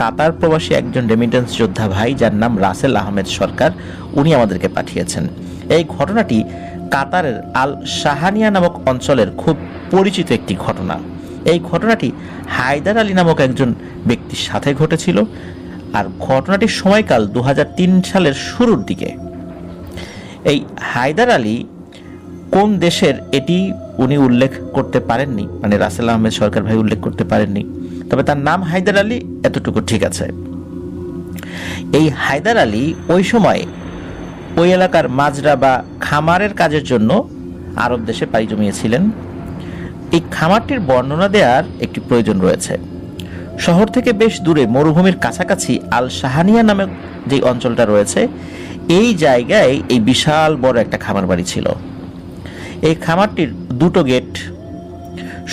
কাতার প্রবাসী একজন রেমিটেন্স যোদ্ধা ভাই, যার নাম রাসেল আহমেদ সরকার, উনি আমাদেরকে পাঠিয়েছেন। এই ঘটনাটি কাতারের আল শাহানিয়া নামক অঞ্চলের খুব পরিচিত একটি ঘটনা। এই ঘটনাটি হায়দার আলী নামক একজন ব্যক্তির সাথে ঘটেছিল আর ঘটনাটির সময়কাল দু হাজার তিন সালের শুরুর দিকে। এই হায়দার আলী কোন দেশের এটি উনি উল্লেখ করতে পারেননি মানে রাসেল আহমেদ সরকার ভাই উল্লেখ করতে পারেননি। তবে তার নাম হায়দার আলী এতটুকু ঠিক আছে। এই হায়দার আলী ওই সময় ওই এলাকার মাজরা বা খামারের কাজের জন্য আরব দেশে পাড়ি জমিয়েছিলেন। এই খামারটির বর্ণনা দেওয়ার একটি প্রয়োজন রয়েছে। শহর থেকে বেশ দূরে মরুভূমির কাছাকাছি আল শাহানিয়া নামক যে অঞ্চলটা রয়েছে, এই জায়গায় এই বিশাল বড় একটা খামার বাড়ি ছিল। এই খামারটির দুটো গেট,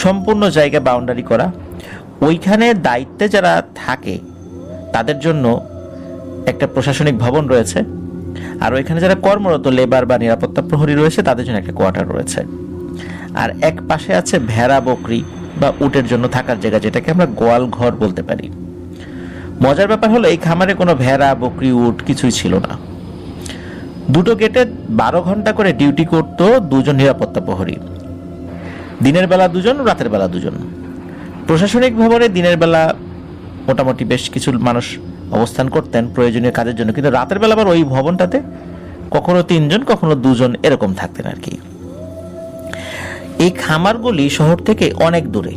সম্পূর্ণ জায়গা বাউন্ডারি করা। ওইখানে দায়িত্বে যারা থাকে, তাদের জন্য একটা প্রশাসনিক ভবন রয়েছে। আর ওইখানে যারা কর্মরত, লেবার বা নিরাপত্তা প্রহরী রয়েছে, তাদের জন্য একটা কোয়ার্টার রয়েছে। আর এক পাশে আছে ভেড়া, বকরি বা উটের জন্য থাকার জায়গা, যেটাকে আমরা গোয়াল ঘর বলতে পারি। মজার ব্যাপার হলো, এই খামারে কোনো ভেড়া, বকরি, উট কিছুই ছিল না। দুটো গেটে বারো ঘণ্টা করে ডিউটি করত দুজন নিরাপত্তা প্রহরী। দিনের বেলা দুজন, রাতের বেলা দুজন। প্রশাসনিক ভবনে দিনের বেলা মোটামুটি বেশ কিছু মানুষ অবস্থান করতেন প্রয়োজনীয় কাজের জন্য। কিন্তু রাতের বেলা আবার ওই ভবনটাতে কখনো তিনজন, কখনো দুজন এরকম থাকতেন আর কি। এই খামারগুলি শহর থেকে অনেক দূরে।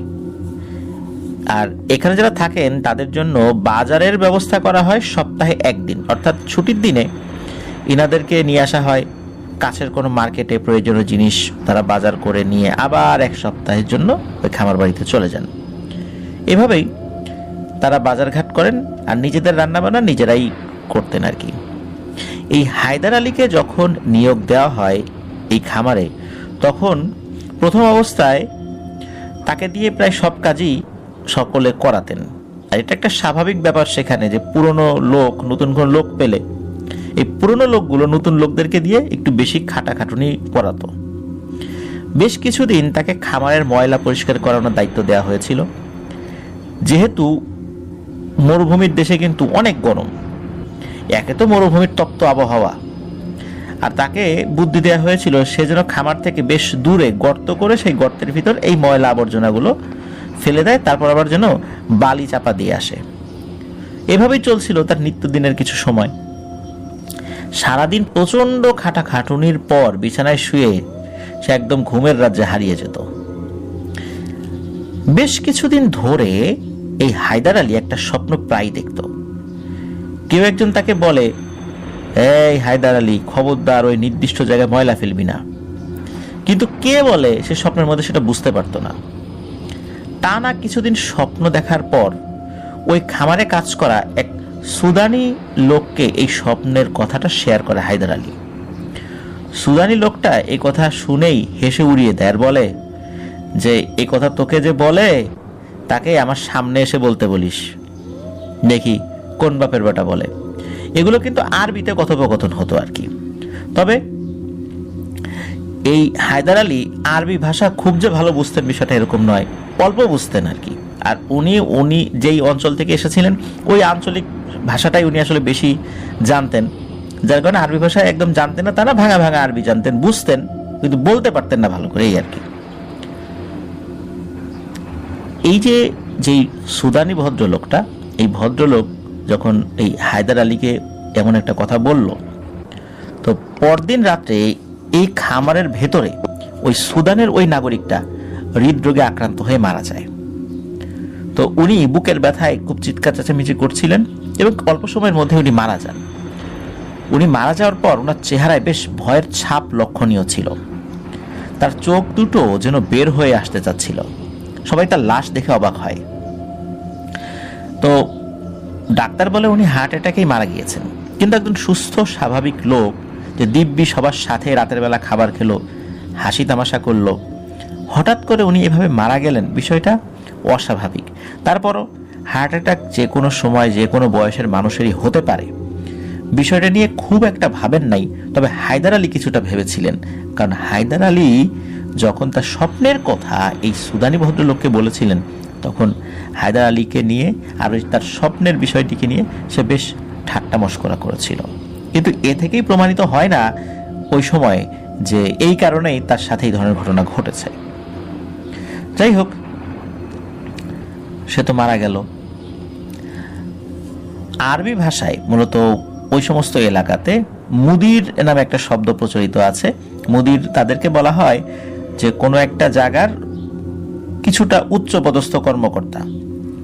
আর এখানে যারা থাকেন, তাদের জন্য বাজারের ব্যবস্থা করা হয় সপ্তাহে একদিন। অর্থাৎ ছুটির দিনে ইনাদেরকে নিয়ে আসা হয়। কাছের কোনো মার্কেটে প্রয়োজনীয় জিনিস তারা বাজার করে নিয়ে আবার এক সপ্তাহের জন্য ওই খামার বাড়িতে চলে যান। এভাবেই তারা বাজারঘাট করেন আর নিজেদের রান্নাবান্না নিজেরাই করতেন আর কি। এই হায়দার আলীকে যখন নিয়োগ দেওয়া হয় এই খামারে, তখন প্রথম অবস্থায় তাকে দিয়ে প্রায় সব কাজই সকলে করাতেন। আর এটা একটা স্বাভাবিক ব্যাপার সেখানে যে পুরনো লোক, নতুন কোনো লোক পেলে এই পুরনো লোকগুলো নতুন লোকদেরকে দিয়ে একটু বেশি খাটাখাটুনি করাতো। বেশ কিছুদিন তাকে খামারের ময়লা পরিষ্কার করানোর দায়িত্ব দেওয়া হয়েছিল। যেহেতু মরুভূমির দেশে কিন্তু অনেক গরম, একে তো মরুভূমির তপ্ত আবহাওয়া। আর তাকে বুদ্ধি দেওয়া হয়েছিল সে যেন খামার থেকে বেশ দূরে গর্ত করে সেই গর্তের ভিতর এই ময়লা আবর্জনাগুলো ফেলে দেয়, তারপর আবার যেন বালি চাপা দিয়ে আসে। এভাবেই চলছিল তার নিত্যদিনের কিছু সময়। সারাদিন প্রচণ্ড খাটাখাটুনির পর বিছানায় শুয়ে সে একদম ঘুমের রাজ্যে হারিয়ে যেত। বেশ কিছুদিন ধরে এই হায়দার আলী একটা স্বপ্ন প্রায় দেখত। কেউ একজন তাকে বলে, এই হায়দার আলী, খবরদার, ওই নির্দিষ্ট জায়গায় ময়লা ফেলবি না। কিন্তু কে বলে সে স্বপ্নের মধ্যে সেটা বুঝতে পারতো না। টানা কিছুদিন স্বপ্ন দেখার পর ওই খামারে কাজ করা এক সুদানি লোককে এই স্বপ্নের কথাটা শেয়ার করে হায়দার আলী। সুদানি লোকটা এই কথা শুনেই হেসে উড়িয়ে দেয় আর বলে যে এই কথা তোকে যে বলে তাকে আমার সামনে এসে বলতে বলিস। দেখি কোন বাপের বেটা বলে। এগুলো কিন্তু আরবিতে কথোপকথন হতো আর কি। তবে এই হায়দার আলী আরবি ভাষা খুব যে ভালো বুঝতেন বিষয়টা এরকম নয়, অল্প বুঝতেন আর কি। আর উনি উনি যেই অঞ্চল থেকে এসেছিলেন, ওই আঞ্চলিক ভাষাটাই উনি আসলে বেশি জানতেন। যার কারণে আরবি ভাষা একদম জানতেন না, তারা ভাঙা ভাঙা আরবি জানতেন, বুঝতেন, কিন্তু বলতে পারতেন না ভালো করে এই আর কি। এই যে, যেই সুদানি ভদ্রলোকটা, এই ভদ্রলোক যখন এই হায়দার আলীকে এমন একটা কথা বলল, তো পরদিন রাত্রে এই খামারের ভেতরে ওই সুদানের ওই নাগরিকটা হৃদরোগে আক্রান্ত হয়ে মারা যায়। তো উনি বুকের ব্যথায় খুব চিৎকার চেঁচামেচি করছিলেন এবং অল্প সময়ের মধ্যে উনি মারা যান। উনি মারা যাওয়ার পর ওনার চেহারায় বেশ ভয়ের ছাপ লক্ষণীয় ছিল। তার চোখ দুটো যেন বের হয়ে আসতে চাচ্ছিল। সবাই তার লাশ দেখে অবাক হয়। তো ডাক্তার বলে উনি হার্ট অ্যাটাকেই মারা গিয়েছেন। কিন্তু একজন সুস্থ, স্বাভাবিক লোক যে দিব্যি সবার সাথে রাতের বেলা খাবার খেলো, হাসি তামাশা করল, হঠাৎ করে উনি এভাবে মারা গেলেন, বিষয়টা অস্বাভাবিক। তারপরও হার্ট অ্যাটাক যে কোনো সময়, যে কোনো বয়সের মানুষেরই হতে পারে। বিষয়টা নিয়ে খুব একটা ভাবেন নাই, তবে হায়দার আলী কিছুটা ভেবেছিলেন। কারণ হায়দার আলী যখন তার স্বপ্নের কথা এই সুদানি ভদ্রলোককে বলেছিলেন, তখন হায়দার আলীকে নিয়ে আর তার স্বপ্নের বিষয়টিকে নিয়ে সে বেশ ঠাট্টা মস্করা করেছিল। কিন্তু এ থেকেই প্রমাণিত হয় না ওই সময় যে এই কারণেই তার সাথে এই ধরনের ঘটনা ঘটেছে। যাই হোক, সে তো মারা গেল। আরবি ভাষায় মূলত ওই সমস্ত এলাকাতে মুদির নামে একটা শব্দ প্রচলিত আছে। মুদির তাদেরকে বলা হয় যে কোনো একটা জায়গার কিছুটা উচ্চ পদস্থ কর্মকর্তা,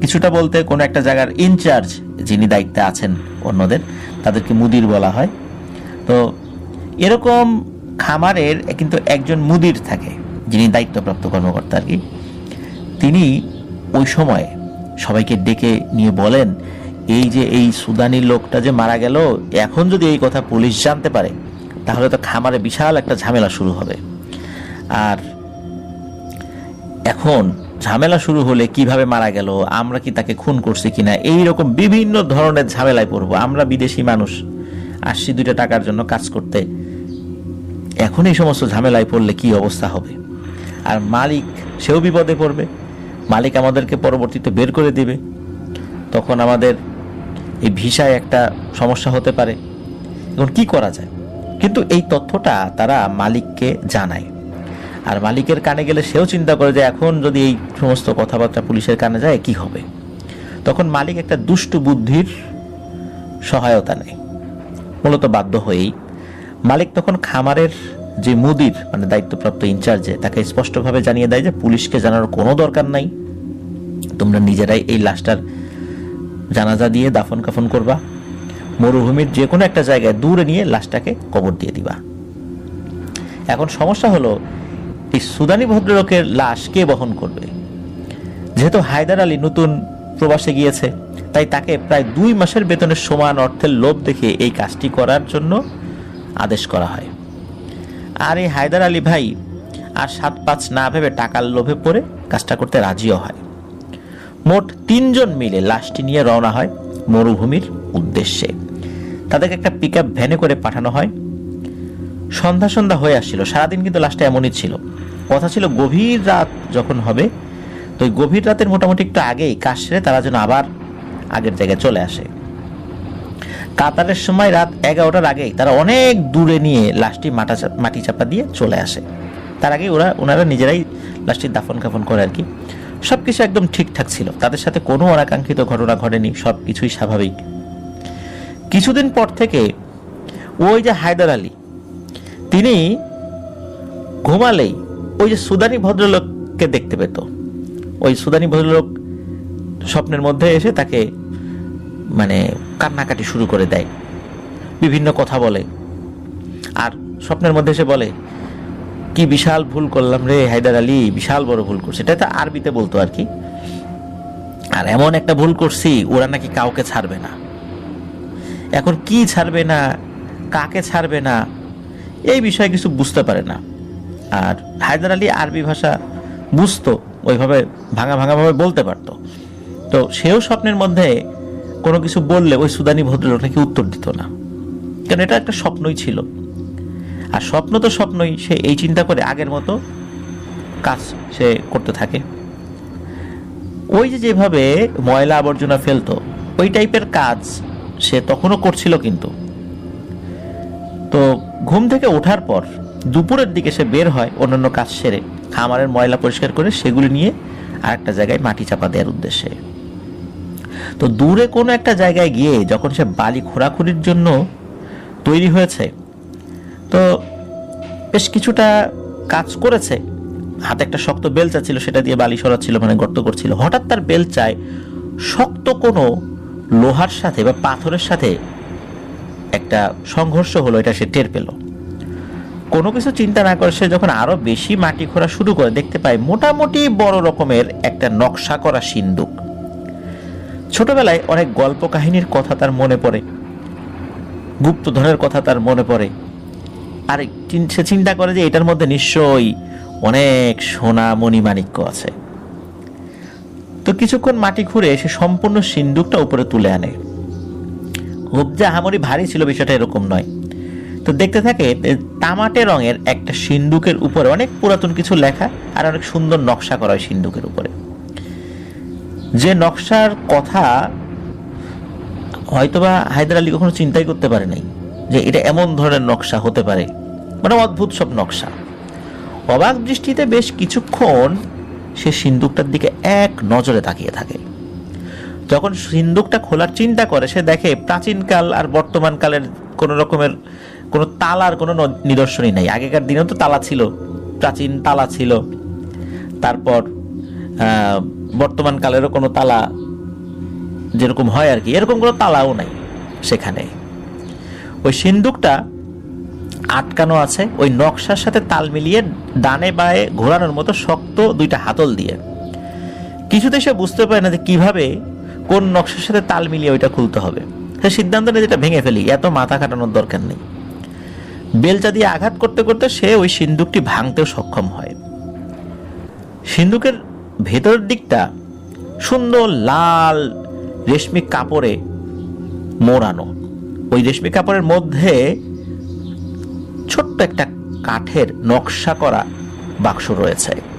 কিছুটা বলতে কোনো একটা জায়গার ইনচার্জ যিনি দায়িত্বে আছেন অন্যদের, তাদেরকে মুদির বলা হয়। তো এরকম খামারের কিন্তু একজন মুদির থাকে, যিনি দায়িত্বপ্রাপ্ত কর্মকর্তা আর কি। তিনি ওই সময় সবাইকে ডেকে নিয়ে বলেন, এই যে এই সুদানি লোকটা যে মারা গেল, এখন যদি এই কথা পুলিশ জানতে পারে, তাহলে তো খামারে বিশাল একটা ঝামেলা শুরু হবে। আর এখন ঝামেলা শুরু হলে কীভাবে মারা গেল, আমরা কি তাকে খুন করছি কিনা এই রকম বিভিন্ন ধরনের ঝামেলায় পড়ব। আমরা বিদেশি মানুষ, আসছি দুইটা টাকার জন্য কাজ করতে। এখন এই সমস্ত ঝামেলায় পড়লে কি অবস্থা হবে? আর মালিক, সেও বিপদে পড়বে। মালিক আমাদেরকে পরবর্তীতে বের করে দিবে। তখন আমাদের এই ভিসায় একটা সমস্যা হতে পারে। এখন কি করা যায়? কিন্তু এই তথ্যটা তারা মালিককে জানায়। আর মালিকের কানে গেলে সেও চিন্তা করে যে এখন যদি এই সমস্ত কথাবার্তা পুলিশের কানে যায়, কি হবে? তখন মালিক একটা দুষ্ট বুদ্ধির সহায়তা নেয়। মূলত বাধ্য হয়েই। মালিক তখন খামারের যে মুদির মানে দায়িত্বপ্রাপ্ত ইনচার্জে, তাকে স্পষ্টভাবে জানিয়ে দেয় যে পুলিশকে জানার কোনো দরকার নাই। তোমরা নিজেরাই এই লাশটার জানাজা দিয়ে দাফন কাফন করবা। মরুভূমির যে কোনো একটা জায়গায় দূরে নিয়ে লাশটাকে কবর দিয়ে দিবা। এখন সমস্যা হলো এই সুদানি ভদ্রলোকের লাশ কে বহন করবে? যেহেতু হায়দার আলী নতুন প্রবাসে গিয়েছে, তাই তাকে প্রায় দুই মাসের বেতনের সমান অর্থের লোভ দেখে এই কাজটি করার জন্য আদেশ করা হয়। আর এই হায়দার আলী ভাই আর সাত পাঁচ না ভেবে টাকার লোভে পড়ে কাজটা করতে রাজিও হয়। মোট তিনজন মিলে লাশটি নিয়ে রওনা হয় মরুভূমির উদ্দেশ্যে। তাদেরকে একটা পিক আপ ভ্যানে করে পাঠানো হয়। সন্ধ্যা সন্ধ্যা হয়ে আসছিল। সারাদিন কিন্তু লাশটা এমনই ছিল। কথা ছিল, গভীর রাত যখন হবে, তো ওই গভীর রাতের মোটামুটি একটু আগেই কাজ সেরে তারা যেন আবার আগের জায়গায় চলে আসে। কাতারের সময় রাত এগারোটার আগেই তারা অনেক দূরে নিয়ে লাশটি মাটা মাটি চাপা দিয়ে চলে আসে। তার আগে ওরা, ওনারা নিজেরাই লাশটির দাফন কাফন করে আর কি। সব কিছু একদম ঠিকঠাক ছিল। তাদের সাথে কোনো অনাকাঙ্ক্ষিত ঘটনা ঘটেনি সব কিছুই স্বাভাবিক। কিছুদিন পর থেকে ওই যে হায়দার আলী তিনি ঘুমালেই ওই যে সুদানি ভদ্রলোককে দেখতে পেত। ওই সুদানি ভদ্রলোক স্বপ্নের মধ্যে এসে তাকে মানে কান্নাকাটি শুরু করে দেয়। বিভিন্ন কথা বলে। আর স্বপ্নের মধ্যে এসে বলে, কি বিশাল ভুল করলাম রে হায়দার আলী, বিশাল বড় ভুল করছে। এটা তো আরবিতে বলতো আর কি। আর এমন একটা ভুল করছি, ওরা নাকি কাউকে ছাড়বে না। এখন কি ছাড়বে না, কাকে ছাড়বে না এই বিষয়ে কিছু বুঝতে পারে না। আর হায়দার আলী আরবি ভাষা বুঝতো, ওইভাবে ভাঙা ভাঙাভাবে বলতে পারতো। তো সেও স্বপ্নের মধ্যে কোনো কিছু বললে ওই সুদানি ভদ্রলোক নাকি উত্তর দিত না। কারণ এটা একটা স্বপ্নই ছিল। আর স্বপ্ন তো স্বপ্নই, সে এই চিন্তা করে আগের মতো কাজ সে করতে থাকে। ওই যে যেভাবে ময়লা আবর্জনা ফেলতো, ওই টাইপের কাজ সে তখনও করছিল কিন্তু। তো ঘুম থেকে ওঠার পর দুপুরের দিকে সে বের হয় অন্যান্য কাজ সেরে, খামারের ময়লা পরিষ্কার করে সেগুলি নিয়ে আরেকটা জায়গায় মাটি চাপা দেওয়ার উদ্দেশ্যে। তো দূরে কোনো একটা জায়গায় গিয়ে যখন সে বালি খোঁড়াখুড়ির জন্য তৈরি হয়েছে, তো বেশ কিছুটা কাজ করেছে। হাতে একটা শক্ত বেলচা ছিল সেটা দিয়ে বালি সরাচ্ছিল মানে গর্ত করছিল। হঠাৎ তার বেলচায় শক্ত কোনো লোহার সাথে বা পাথরের সাথে একটা সংঘর্ষ হলো, এটা সে টের পেল। কোনো কিছু চিন্তা না করে সে যখন আরও বেশি মাটি খোঁড়া শুরু করে, দেখতে পায় মোটামুটি বড় রকমের একটা নকশা করা সিন্দুক। ছোটবেলায় অনেক গল্প কাহিনীর কথা তার মনে পড়ে, গুপ্তধনের কথা তার মনে পড়ে। আর সে চিন্তা করে যে এটার মধ্যে নিশ্চয়ই অনেক সোনা মণিমাণিক্য আছে। তো কিছুক্ষণ মাটি খুঁড়ে সে সম্পূর্ণ সিন্দুকটা উপরে তুলে আনে। যে আহামরি ভারী ছিল, বিষয়টা এরকম নয়। তো দেখতে থাকে তামাটে রঙের একটা সিন্দুকের উপরে অনেক পুরাতন কিছু লেখা আর অনেক সুন্দর নকশা করা হয় সিন্দুকের উপরে। যে নকশার কথা হয়তোবা হায়দার আলী কখনো চিন্তাই করতে পারে নাই যে এটা এমন ধরনের নকশা হতে পারে। মানে অদ্ভুত সব নকশা। অবাক দৃষ্টিতে বেশ কিছুক্ষণ সে সিন্দুকটার দিকে এক নজরে তাকিয়ে থাকে। যখন সিন্দুকটা খোলার চিন্তা করে, সে দেখে প্রাচীনকাল আর বর্তমান কালের কোনো রকমের কোনো তালার কোনো নিদর্শনই নাই। আগেকার দিনেও তো তালা ছিল, প্রাচীন তালা ছিল। তারপর বর্তমান কালেরও কোনো তালা যেরকম হয় আর কি, এরকম কোনো তালাও নাই সেখানে। ওই সিন্দুকটা আটকানো আছে, ওই নকশার সাথে তাল মিলিয়ে ডানে বায়ে ঘোরানোর মতো শক্ত দুইটা হাতল দিয়ে। কিছুতে সে বুঝতে পারে না যে কীভাবে কোন নকশার সাথে তাল মিলিয়ে ওইটা খুলতে হবে? সে সিদ্ধান্ত নেয় যেটা ভেঙে ফেলি, এত মাথা কাটানোর দরকার নেই। বেলচা দিয়ে আঘাত করতে করতে সে ওই সিন্দুকটি ভাঙতেও সক্ষম হয়। সিন্দুকের ভেতরের দিকটা সুন্দর লাল রেশমি কাপড়ে মোড়ানো। ওই রেশমি কাপড়ের মধ্যে ছোট্ট একটা কাঠের নকশা করা বাক্স রয়েছে।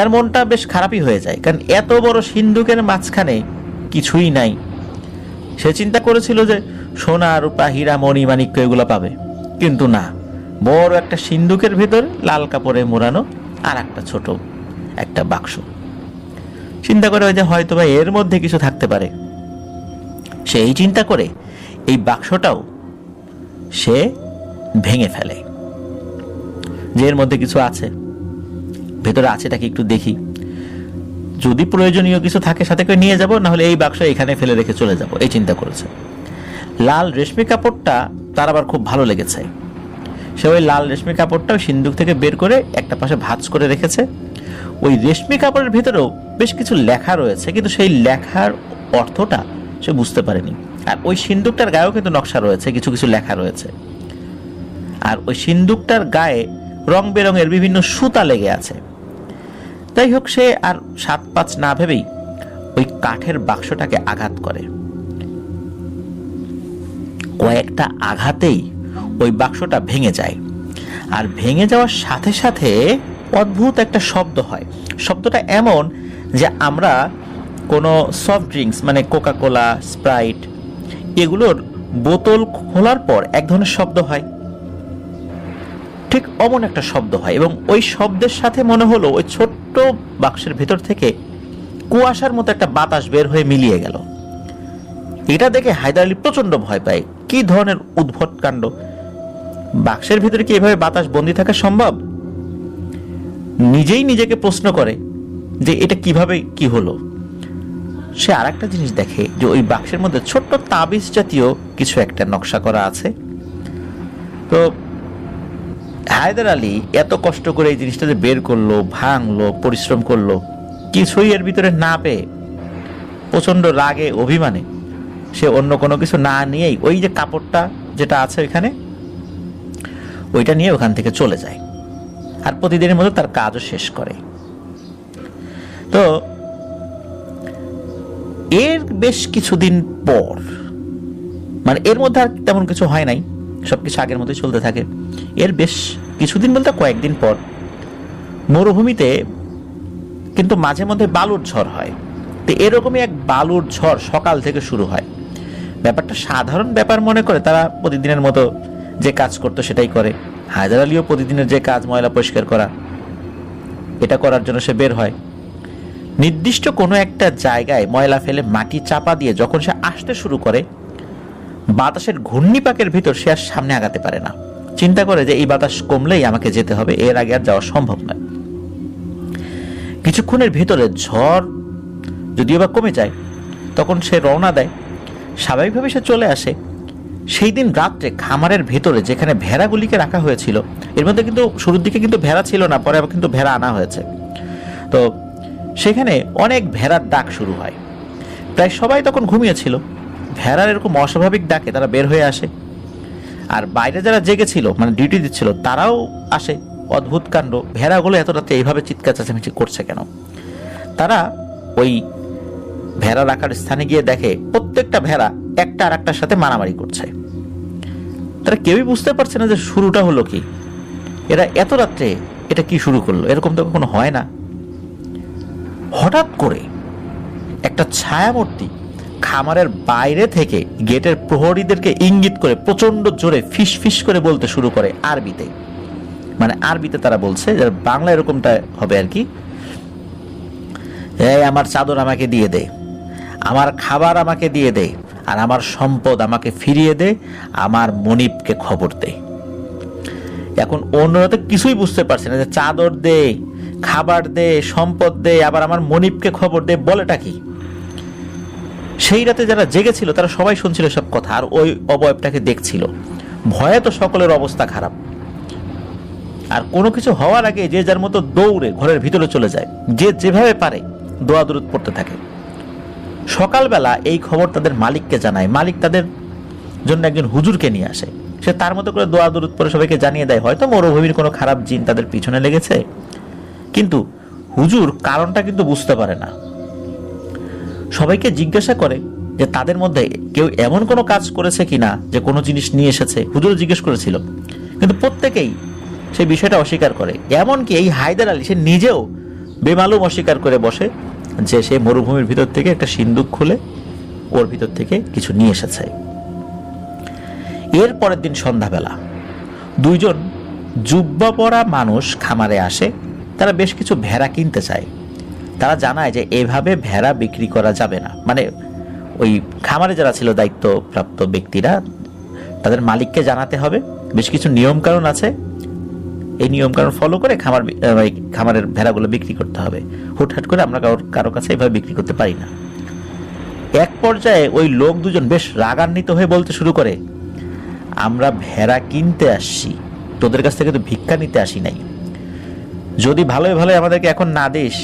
তার মনটা বেশ খারাপই হয়ে যায়, কারণ এত বড় সিন্ধুকের মাঝখানে কিছুই নাই। সে চিন্তা করেছিল যে সোনা, রূপা, হীরা, মণি, মাণিক্য এগুলো পাবে। কিন্তু না, বড় একটা সিন্ধুকের ভেতর লাল কাপড়ে মোড়ানো আর একটা ছোট একটা বাক্স। চিন্তা করে যে হয়তো বা এর মধ্যে কিছু থাকতে পারে। সে এই চিন্তা করে এই বাক্সটাও সে ভেঙে ফেলে। যে এর মধ্যে কিছু আছে ভেতরে আছে, তাকে একটু দেখি। যদি প্রয়োজনীয় কিছু থাকে, সাথে করে নিয়ে যাব, নাহলে এই বাক্স এখানে ফেলে রেখে চলে যাব, এই চিন্তা করেছে। লাল রেশমি কাপড়টা তার আবার খুব ভালো লেগেছে। সে ওই লাল রেশমি কাপড়টা ওই সিন্দুক থেকে বের করে একটা পাশে ভাঁজ করে রেখেছে। ওই রেশমি কাপড়ের ভেতরেও বেশ কিছু লেখা রয়েছে, কিন্তু সেই লেখার অর্থটা সে বুঝতে পারেনি। আর ওই সিন্দুকটার গায়েও কিন্তু নকশা রয়েছে, কিছু কিছু লেখা রয়েছে। আর ওই সিন্দুকটার গায়ে রং বেরঙের বিভিন্ন সুতা লেগে আছে। তাই হোক, সে আর সাত পাঁচ না ভেবেই ওই কাঠের বাক্সটাকে আঘাত করে। কয়েকটা আঘাতেই ওই বাক্সটা ভেঙে যায়। আর ভেঙে যাওয়ার সাথে সাথে অদ্ভুত একটা শব্দ হয়। শব্দটা এমন যে আমরা কোনো সফট ড্রিঙ্কস মানে কোকা কোলা স্প্রাইট এগুলোর বোতল খোলার পর এক ধরনের শব্দ হয়। ঠিক অমন একটা শব্দ হয় এবং ওই শব্দের সাথে মনে হলো ওই ছোট্ট বাক্সের ভেতর থেকে কুয়াশার মতো একটা বাতাস বের হয়ে মিলিয়ে গেল। এটা দেখে হায়দার আলী প্রচণ্ড ভয় পায়। কি ধরনের উদ্ভট কাণ্ড? বাক্সের ভিতরে কি এভাবে বাতাস বন্দি থাকা সম্ভব? নিজেই নিজেকে প্রশ্ন করে যে এটা কীভাবে কি হলো। সে আর একটা জিনিস দেখে যে ওই বাক্সের মধ্যে ছোট্ট তাবিজ জাতীয় কিছু একটা নকশা করা আছে। তো হায়দার আলী এত কষ্ট করে এই জিনিসটা যে বের করল, ভাঙলো, পরিশ্রম করল, কিছুই এর ভিতরে না পেয়ে প্রচণ্ড রাগে, অভিমানে সে অন্য কোনো কিছু না নিয়েই ওই যে কাপড়টা যেটা আছে ওইখানে, ওইটা নিয়ে ওখান থেকে চলে যায় আর প্রতিদিনের মতো তার কাজও শেষ করে। তো এর বেশ কিছুদিন পর মানে এর মধ্যে আর তেমন কিছু হয় নাই সবকিছু আগের মতোই চলতে থাকে। এর বেশ কিছুদিন বলতে কয়েকদিন পর মরুভূমিতে কিন্তু মাঝে মধ্যে বালুর ঝড় হয়। তো এরকমই এক বালুর ঝড় সকাল থেকে শুরু হয়। ব্যাপারটা সাধারণ ব্যাপার মনে করে তারা প্রতিদিনের মতো যে কাজ করতো সেটাই করে। হায়দার আলীও প্রতিদিনের যে কাজ ময়লা পরিষ্কার করা, এটা করার জন্য সে বের হয়। নির্দিষ্ট কোনো একটা জায়গায় ময়লা ফেলে মাটি চাপা দিয়ে যখন সে আসতে শুরু করে বাতাসের ঘূর্ণিপাকের ভিতর সে আর সামনে আগাতে পারে না। চিন্তা করে যে এই বাতাস কমলেই আমাকে যেতে হবে, এর আগে আর যাওয়া সম্ভব নয়। কিছুক্ষণের ভিতরে ঝড় যদিও বা কমে যায়, তখন সে রওনা দেয়। স্বাভাবিকভাবে সে চলে আসে। সেই দিন রাত্রে খামারের ভেতরে যেখানে ভেড়াগুলিকে রাখা হয়েছিল, এর মধ্যে কিন্তু শুরুর দিকে কিন্তু ভেড়া ছিল না, পরে কিন্তু ভেড়া আনা হয়েছে। তো সেখানে অনেক ভেড়ার ডাক শুরু হয়। প্রায় সবাই তখন ঘুমিয়েছিল। ভেড়ার এরকম অস্বাভাবিক ডাকে তারা বের হয়ে আসে। আর বাইরে যারা জেগেছিল মানে ডিউটি দিচ্ছিল, তারাও আসে। অদ্ভুত কাণ্ড। ভেড়াগুলো এত রাতে এইভাবে চিৎকার চেঁচামেচি করছে কেন? তারা ওই ভেড়া রাখার স্থানে গিয়ে দেখে, প্রত্যেকটা ভেড়া একটা আর একটার সাথে মারামারি করছে। তারা কেউই বুঝতে পারছে না যে শুরুটা হলো কি। এরা এত রাত্রে এটা কি শুরু করল? এরকম তো কখনো হয় না। হঠাৎ করে একটা ছায়ামূর্তি খামারের বাইরে থেকে গেটের প্রহরীদেরকে ইঙ্গিত করে প্রচণ্ড জোরে ফিস ফিস করে বলতে শুরু করে আরবিতে। মানে আরবিতে তারা বলছে যে বাংলা এরকমটা হবে আর কি, এই আমার চাদর আমাকে দিয়ে দে, আমার খাবার আমাকে দিয়ে দে, আর আমার সম্পদ আমাকে ফিরিয়ে দে, আমার মনিবকে খবর দে। এখন অন্যরা তো কিছুই বুঝতে পারছে না যে, চাদর দে, খাবার দে, সম্পদ দে, আবার আমার মনিবকে খবর দে, বলেটা কি? সেই রাতে যারা জেগেছিল, তারা সবাই শুনছিল সব কথা, আর ওই অবয়বটাকে দেখছিল। ভয়ে তো সকলের অবস্থা খারাপ। আর কোনো কিছু হওয়ার আগে যে যার মতো দৌড়ে ঘরের ভিতরে চলে যায়, যে যেভাবে পারে দোয়া দূরত পড়তে থাকে। সকালবেলা এই খবর তাদের মালিককে জানায়। মালিক তাদের জন্য একজন হুজুরকে নিয়ে আসে। সে তার মতো করে দোয়া দূরত পরে সবাইকে জানিয়ে দেয়, হয়তো মরুভূমির কোনো খারাপ জিন তাদের পিছনে লেগেছে। কিন্তু হুজুর কারণটা কিন্তু বুঝতে পারে না। সবাইকে জিজ্ঞাসা করে যে তাদের মধ্যে কেউ এমন কোনো কাজ করেছে কিনা যে কোনো জিনিস নিয়ে এসেছে। হুজুর জিজ্ঞেস করেছিল। কিন্তু প্রত্যেকেই সেই বিষয়টা অস্বীকার করে। এমনকি এই হায়দার আলী, সে নিজেও বেমালুম অস্বীকার করে বসে যে সে মরুভূমির ভিতর থেকে একটা সিন্দুক খুলে ওর ভিতর থেকে কিছু নিয়ে এসেছে। এর পরের দিন সন্ধ্যাবেলা দুইজন জুব্বা পরা মানুষ খামারে আসে, তারা বেশ কিছু ভেড়া কিনতে চায়। তারা জানায় যে এভাবে ভেড়া বিক্রি করা যাবে না। মানে ওই খামারে যারা ছিল দায়িত্বপ্রাপ্ত ব্যক্তিরা, তাদের মালিককে জানাতে হবে। বেশ কিছু নিয়মকানুন আছে। এই নিয়মকানুন ফলো করে খামার খামারের ভেড়াগুলো বিক্রি করতে হবে। হুটহাট করে আমরা কারোর কারও কাছে এভাবে বিক্রি করতে পারি না। এক পর্যায়ে ওই লোক দুজন বেশ রাগান্বিত হয়ে বলতে শুরু করে, আমরা ভেড়া কিনতে আসছি। তোদের কাছ থেকে তো ভিক্ষা নিতে আসি নাই। যদি ভালোই ভালোই আমাদেরকে এখন না দিস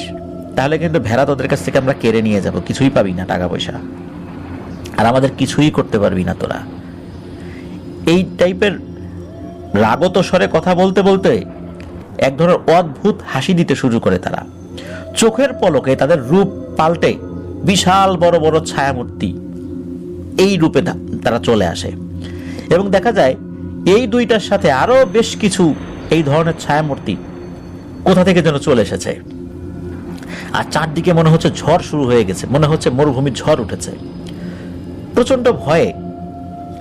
তাহলে কিন্তু ভেড়া তোদের কাছ থেকে আমরা কেড়ে নিয়ে যাব, কিছুই পাবি না টাকা পয়সা আর আমাদের কিছুই করতে পারবি না তোরা। এই টাইপের রাগত স্বরে কথা বলতে বলতে এক ধরনের অদ্ভুত হাসি দিতে শুরু করে তারা। চোখের পলকে তাদের রূপ পাল্টে বিশাল বড় বড় ছায়ামূর্তি এই রূপে তারা চলে আসে। এবং দেখা যায় এই দুইটার সাথে আরও বেশ কিছু এই ধরনের ছায়ামূর্তি কোথা থেকে যেন চলে এসেছে। আর চারদিকে মনে হচ্ছে ঝড় শুরু হয়ে গেছে, মনে হচ্ছে মরুভূমির ঝড় উঠেছে। প্রচণ্ড ভয়ে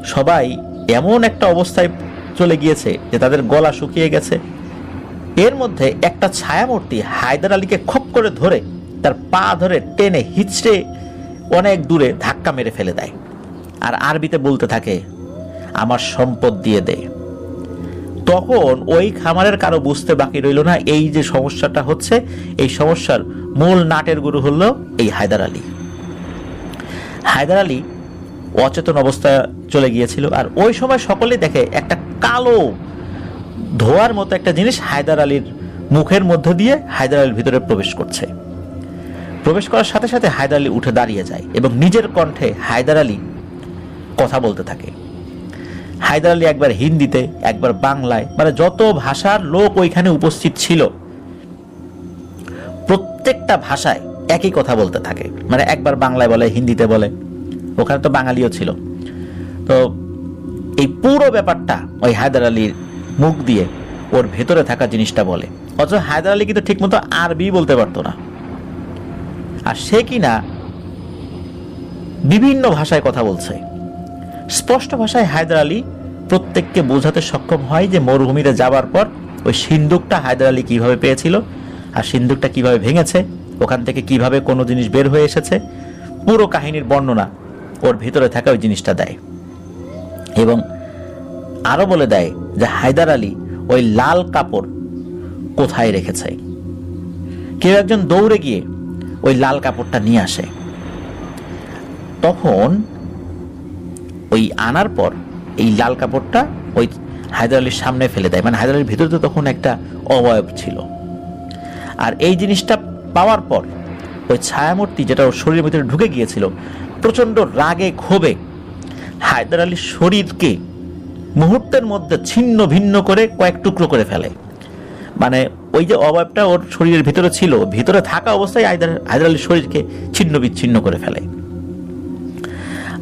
সবাই এমন একটা অবস্থায় চলে গিয়েছে যে তাদের গলা শুকিয়ে গেছে। এর মধ্যে একটা ছায়ামূর্তি হায়দার আলীকে খপ করে ধরে তার পা ধরে টেনে হিচড়ে অনেক দূরে ধাক্কা মেরে ফেলে দেয়। আর আরবিতে বলতে থাকে, আমার সম্পদ দিয়ে দে। তখন ওই খামারের কারও বুঝতে বাকি রইল না। এই যে সমস্যাটা হচ্ছে, এই সমস্যার মূল নাটের গুরু হলো এই হায়দার আলী। হায়দার আলী অচেতন অবস্থায় চলে গিয়েছিল আর ওই সময় সকলেই দেখে একটা কালো ধোয়ার মতো একটা জিনিস হায়দার আলীর মুখের মধ্য দিয়ে হায়দার আলীর ভিতরে প্রবেশ করছে। প্রবেশ করার সাথে সাথে হায়দার আলী উঠে দাঁড়িয়ে যায় এবং নিজের কণ্ঠে হায়দার আলী কথা বলতে থাকে। হায়দার আলী একবার হিন্দিতে, একবার বাংলায় মানে যত ভাষার লোক ওইখানে উপস্থিত ছিল, প্রত্যেকটা ভাষায় একই কথা বলতে থাকে। মানে একবার বাংলায় বলে, হিন্দিতে বলে। ওখানে তো বাঙালিও ছিল। তো এই পুরো ব্যাপারটা ওই হায়দার আলীর মুখ দিয়ে ওর ভেতরে থাকা জিনিসটা বলে। অথচ হায়দার আলী কিন্তু ঠিকমতো আরবি বলতে পারতো না। আর সে কিনা বিভিন্ন ভাষায় কথা বলছে। স্পষ্ট ভাষায় হায়দার আলী প্রত্যেককে বোঝাতে সক্ষম হয় যে মরুভূমিতে যাবার পর ওই সিন্দুকটা হায়দার আলী কীভাবে পেয়েছিল আর সিন্দুকটা কীভাবে ভেঙেছে, ওখান থেকে কীভাবে কোনো জিনিস বের হয়ে এসেছে, পুরো কাহিনীর বর্ণনা ওর ভিতরে থাকা ওই জিনিসটা দেয়। এবং আরও বলে দেয় যে হায়দার আলী ওই লাল কাপড় কোথায় রেখেছে। কেউ একজন দৌড়ে গিয়ে ওই লাল কাপড়টা নিয়ে আসে। তখন ওই আনার পর এই লাল কাপড়টা ওই হায়দার আলীর সামনে ফেলে দেয়। মানে হায়দার আলীর ভিতরে তো তখন একটা অবয়ব ছিল। আর এই জিনিসটা পাওয়ার পর ওই ছায়ামূর্তি যেটা ওর শরীরের ভিতরে ঢুকে গিয়েছিল প্রচণ্ড রাগে ক্ষোভে হায়দার আলীর শরীরকে মুহূর্তের মধ্যে ছিন্ন ভিন্ন করে কয়েক টুকরো করে ফেলে। মানে ওই যে অবয়বটা ওর শরীরের ভিতরে ছিল, ভিতরে থাকা অবস্থায় হায়দার হায়দার আলীর শরীরকে ছিন্ন বিচ্ছিন্ন করে ফেলে।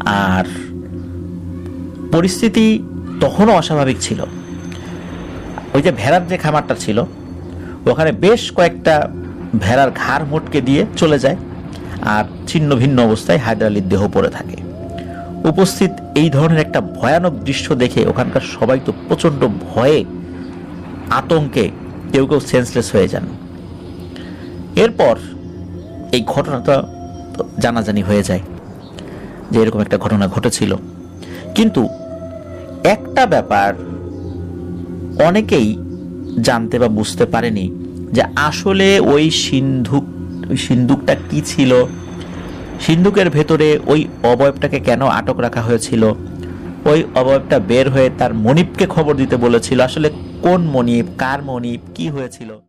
আর পরিস্থিতি তখনও অস্বাভাবিক ছিল। ওই যে ভেড়ার যে খামারটা ছিল, ওখানে বেশ কয়েকটা ভেড়ার ঘাড় মোটকে দিয়ে চলে যায় আর ছিন্ন ভিন্ন অবস্থায় হায়দার আলীর দেহ পড়ে থাকে। উপস্থিত এই ধরনের একটা ভয়ানক দৃশ্য দেখে ওখানকার সবাই তো প্রচণ্ড ভয়ে আতঙ্কে কেউ কেউ সেন্সলেস হয়ে যান। এরপর এই ঘটনাটা জানাজানি হয়ে যায় যে এরকম একটা ঘটনা ঘটেছিল। কিন্তু একটা ব্যাপার অনেকেই জানতে বা বুঝতে পারেনি যে আসলে ওই সিন্ধুক সিন্ধুকটা কি ছিল? সিন্ধুকের ভেতরে ওই অবয়বটাকে কেন আটক রাখা হয়েছিল? ওই অবয়বটা বের হয়ে তার মনিপকে খবর দিতে বলেছিল। আসলে কোন মনিপ কার মনিপ কি হয়েছিল?